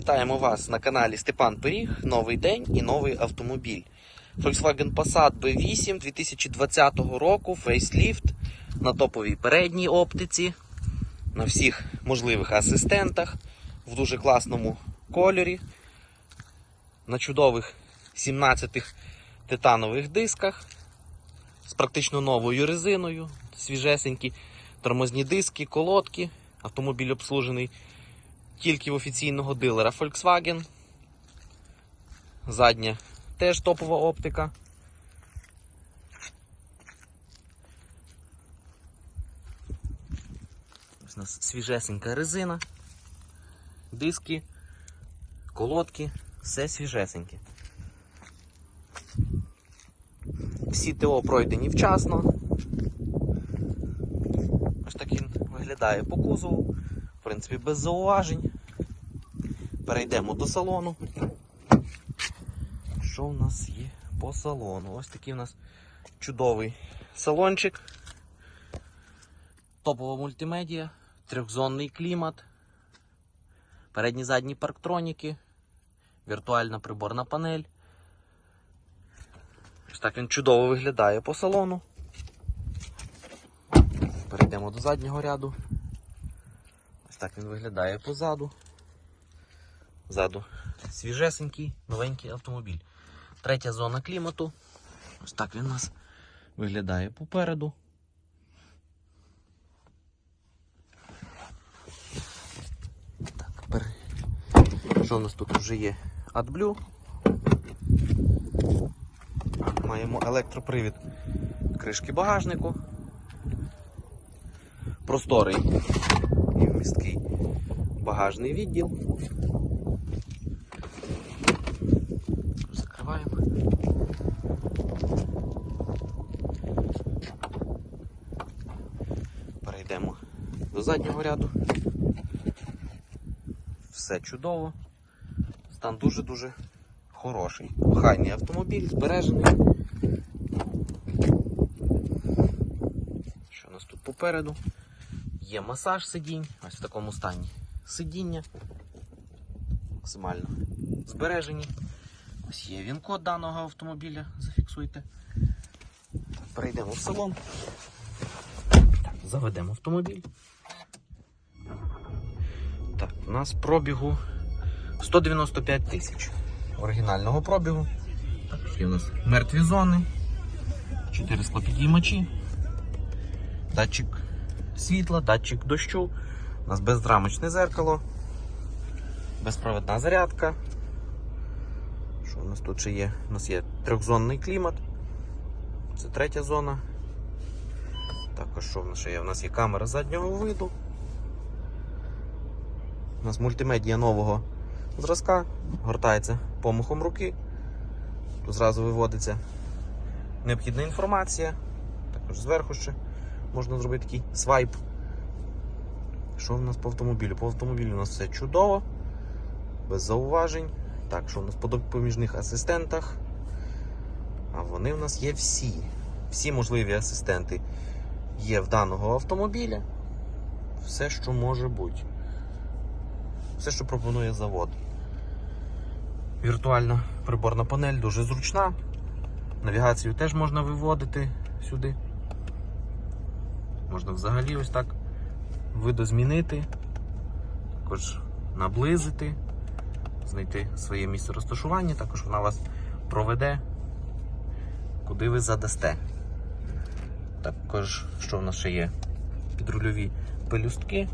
Вітаємо вас на каналі Степан Пиріг. Новий день і новий автомобіль. Volkswagen Passat B8 2020 року, фейсліфт на топовій передній оптиці, на всіх можливих асистентах, в дуже класному кольорі, на чудових 17 титанових дисках з практично новою резиною, свіжесенькі тормозні диски, колодки. Автомобіль обслужений тільки в офіційного дилера Volkswagen. Задня теж топова оптика. Ось у нас свіжесенька резина, диски, колодки, все свіжесеньке. Всі ТО пройдені вчасно. Ось так він виглядає по кузову. В принципі, без зауважень. Перейдемо до салону. Що в нас є по салону? Ось такий у нас чудовий салончик. Топова мультимедіа, трьохзонний клімат, передні задні парктроніки, віртуальна приборна панель. Ось так він чудово виглядає по салону. Перейдемо до заднього ряду. Ось так він виглядає позаду. Ззаду свіжесенький, новенький автомобіль. Третя зона клімату. Ось так він у нас виглядає попереду. Так, пер... Що у нас тут вже є? AdBlue. Маємо електропривід кришки багажнику. Просторий і вмісткий багажний відділ. Перейдемо до заднього ряду. Все чудово. Стан дуже-дуже хороший. Охайний автомобіль, збережений. Що у нас тут попереду? Є масаж сидінь, ось в такому стані сидіння. Максимально збережені. Ось є він-код даного автомобіля, зафіксуйте. Перейдемо в салон. Заведемо автомобіль. Так, у нас пробігу 195 тисяч оригінального пробігу. Так, є у нас мертві зони, 4 склопідіймачі, датчик світла, датчик дощу, у нас безрамочне зеркало, безпровідна зарядка. Що у нас тут ще є? У нас є трьохзонний клімат. Це третя зона. Також що в нас є? У нас є камера заднього виду. У нас мультимедія нового зразка, гортається помахом руки. Тут зразу виводиться необхідна інформація. Також зверху ще можна зробити такий свайп. Що в нас по автомобілю? По автомобілю у нас все чудово, без зауважень. Так, що в нас по допоміжних асистентах? А вони в нас є всі. Всі можливі асистенти є в даного автомобіля. Все, що може бути. Все, що пропонує завод. Віртуальна приборна панель дуже зручна. Навігацію теж можна виводити сюди. Можна взагалі ось так видозмінити, також наблизити, знайти своє місце розташування, також вона вас проведе, куди ви задасте. Також, що в нас ще є? Підрульові пелюстки,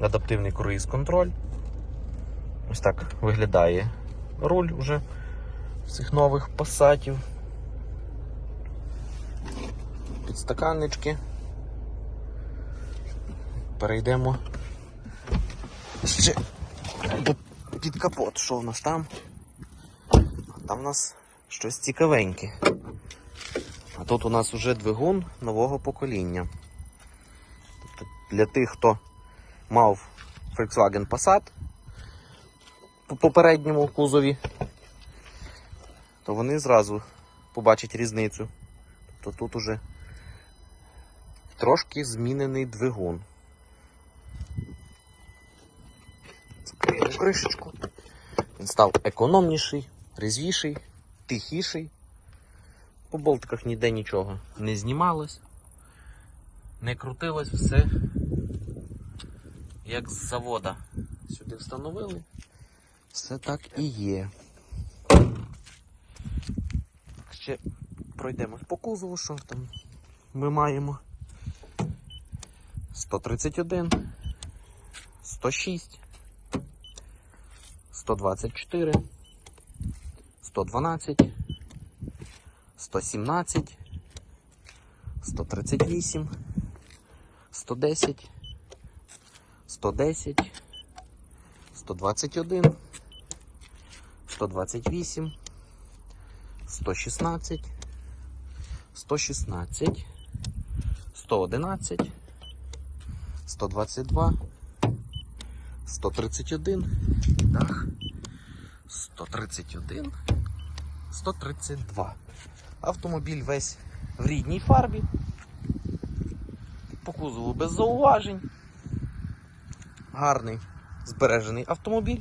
адаптивний круїз контроль. Ось так виглядає руль уже цих нових пасатів. Підстаканнички. Перейдемо ще під капот. Що в нас там? Там у нас щось цікавеньке. А тут у нас вже двигун нового покоління. Тобто для тих, хто мав Volkswagen Passat по попередньому кузові, то вони зразу побачать різницю. Тобто тут уже трошки змінений двигун. Закриємо. кришечку. Він став економніший, резвіший, тихіший. По болтиках ніде нічого не знімалось, не крутилось, все як з завода. Сюди встановили. Все так і є. Ще пройдемось по кузову, що там ми маємо. 131, 106, 124, 112, 117, 138, 110, 110, 121, 128, 116, 116, 111, 122, 131, дах, 131, 132. Автомобіль весь в рідній фарбі. По кузову без зауважень. Гарний збережений автомобіль.